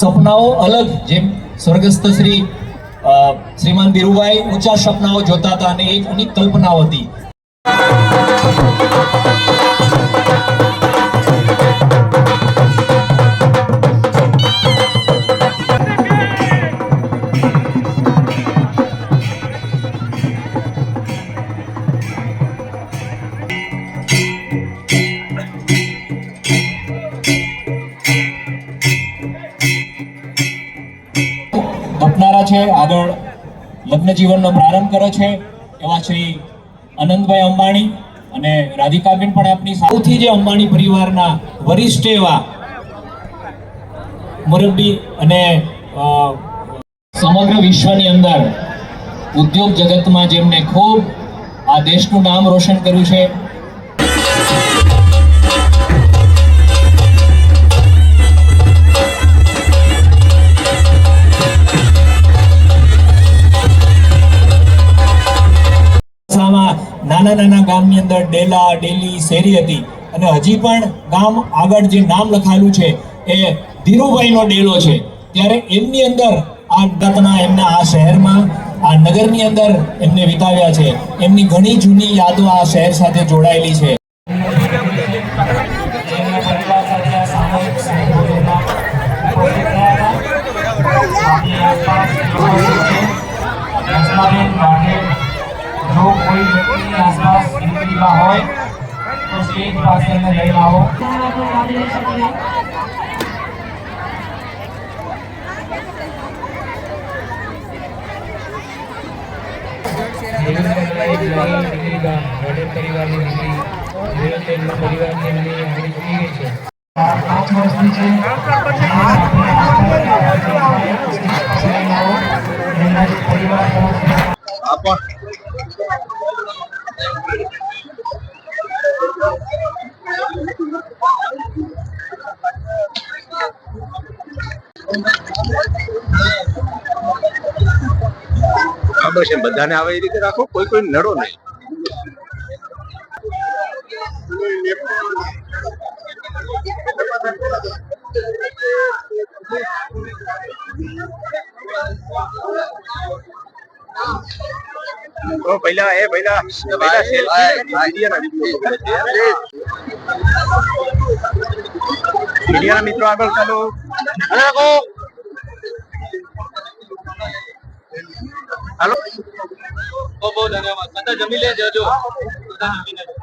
સપનાઓ અલગ. જેમ સ્વર્ગસ્થ શ્રી શ્રીમાન ધીરુભાઈ ઊંચા સપનાઓ જોતા હતા અને એક અનેક કલ્પનાઓ હતી. છે આગળ લગ્ન જીવનનો પ્રારંભ કર્યો છે, એવા શ્રી આનંદભાઈ અંબાણી અને રાધિકાબેન પણ આપની સૌથી. જે અંબાણી પરિવારના વરિષ્ઠ એવા મુરબ્બી અને સમગ્ર વિશ્વની અંદર ઉદ્યોગ જગતમાં જેમને ખૂબ આ દેશનું નામ રોશન કર્યું છે નાના નાના ગામની અંદર ડેલા, ડેલી, શેરી હતી. અને હજી પણ ગામ આગળ જે નામ લખાયેલું છે એ ધીરુભાઈનો ડેલો છે. ત્યારે એમની અંદર આ ગતના એમના આ શહેરમાં, આ નગરની અંદર એમને વિતાવ્યા છે. એમની ઘણી જૂની યાદો આ શહેર સાથે જોડાયેલી છે. સાથે જો કોઈ વ્યક્તિની આસપાસ દીકરીમાં હોય, તો સ્ટેજ પાસે એને લઈ આવો પાંચ વર્ષની છે લઈ આવો. છે. જે પરિવાર ખબર છે બધાને આવે એ રીતે રાખો કોઈ કોઈ નડો નહીં. તો પહેલા એ પહેલા પહેલા સેલ્ફી મીડિયાના મીડિયાના મિત્રો આગળ ચાલો. Ano ako? Hello? બહુ બહુ ધન્યવાદ બધા જમી લેજો બધા હામી લેજો